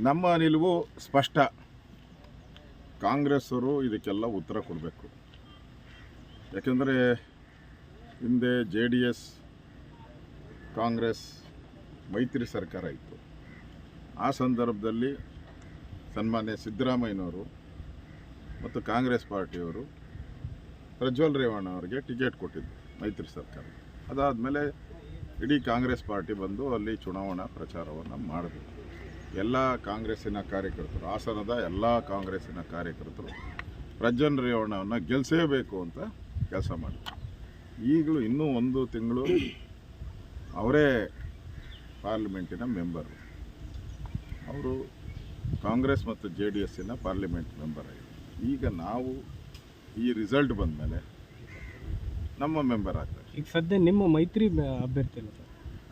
ನಮ್ಮ ನಿಲುವು ಸ್ಪಷ್ಟ. ಕಾಂಗ್ರೆಸ್ಸರು ಇದಕ್ಕೆಲ್ಲ ಉತ್ತರ ಕೊಡಬೇಕು. ಯಾಕೆಂದರೆ ಹಿಂದೆ ಜೆ ಡಿ ಎಸ್, ಕಾಂಗ್ರೆಸ್, ಮೈತ್ರಿ ಸರ್ಕಾರ ಇತ್ತು. ಆ ಸಂದರ್ಭದಲ್ಲಿ ಸನ್ಮಾನ್ಯ ಸಿದ್ದರಾಮಯ್ಯನವರು ಮತ್ತು ಕಾಂಗ್ರೆಸ್ ಪಾರ್ಟಿಯವರು ಪ್ರಜ್ವಲ್ ರೇವಣ್ಣ ಅವರಿಗೆ ಟಿಕೆಟ್ ಕೊಟ್ಟಿದ್ದು ಮೈತ್ರಿ ಸರ್ಕಾರ. ಅದಾದಮೇಲೆ ಇಡೀ ಕಾಂಗ್ರೆಸ್ ಪಾರ್ಟಿ ಬಂದು ಅಲ್ಲಿ ಚುನಾವಣಾ ಪ್ರಚಾರವನ್ನು ಮಾಡಿದ್ರು ಎಲ್ಲ ಕಾಂಗ್ರೆಸ್ಸಿನ ಕಾರ್ಯಕರ್ತರು, ಹಾಸನದ ಎಲ್ಲ ಕಾಂಗ್ರೆಸ್ಸಿನ ಕಾರ್ಯಕರ್ತರು ಪ್ರಜ್ವಲ್ ರೇವಣ್ಣವನ್ನು ಗೆಲ್ಲಿಸೇಬೇಕು ಅಂತ ಕೆಲಸ ಮಾಡಿದ್ರು. ಈಗಲೂ ಇನ್ನೂ ಒಂದು ತಿಂಗಳು ಅವರೇ ಪಾರ್ಲಿಮೆಂಟಿನ ಮೆಂಬರು. ಅವರು ಕಾಂಗ್ರೆಸ್ ಮತ್ತು ಜೆ ಡಿ ಎಸ್ಸಿನ ಪಾರ್ಲಿಮೆಂಟ್ ಮೆಂಬರ್ ಈಗ ನಾವು ಈ ರಿಸಲ್ಟ್ ಬಂದಮೇಲೆ ನಮ್ಮ ಮೆಂಬರ್ ಆಗ್ತಾರೆ. ಈಗ ಸದ್ಯ ನಿಮ್ಮ ಮೈತ್ರಿ ಅಭ್ಯರ್ಥಿ ಅಲ್ಲ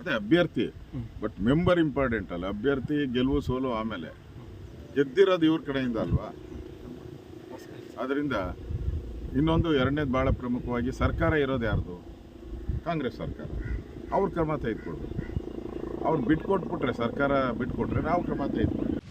ಅದೇ ಅಭ್ಯರ್ಥಿ. ಬಟ್ ಮೆಂಬರ್ ಇಂಪಾರ್ಟೆಂಟ್ ಅಲ್ಲ. ಅಭ್ಯರ್ಥಿ, ಗೆಲುವು, ಸೋಲು ಆಮೇಲೆ. ಗೆದ್ದಿರೋದು ಇವ್ರ ಕಡೆಯಿಂದ ಅಲ್ವಾ? ಅದರಿಂದ ಇನ್ನೊಂದು ಎರಡನೇದು ಭಾಳ ಪ್ರಮುಖವಾಗಿ ಸರ್ಕಾರ ಇರೋದು ಯಾರ್ದು? ಕಾಂಗ್ರೆಸ್ ಸರ್ಕಾರ. ಅವ್ರ ಕ್ರಮ ತೆಗೆದುಕೊಡ್ಬೇಕು. ಅವ್ರು ಬಿಟ್ಕೊಟ್ಬಿಟ್ರೆ, ಸರ್ಕಾರ ಬಿಟ್ಕೊಟ್ರೆ ನಾವು ಕ್ರಮ ತೆಗೆದುಕೊಡ್ತೀವಿ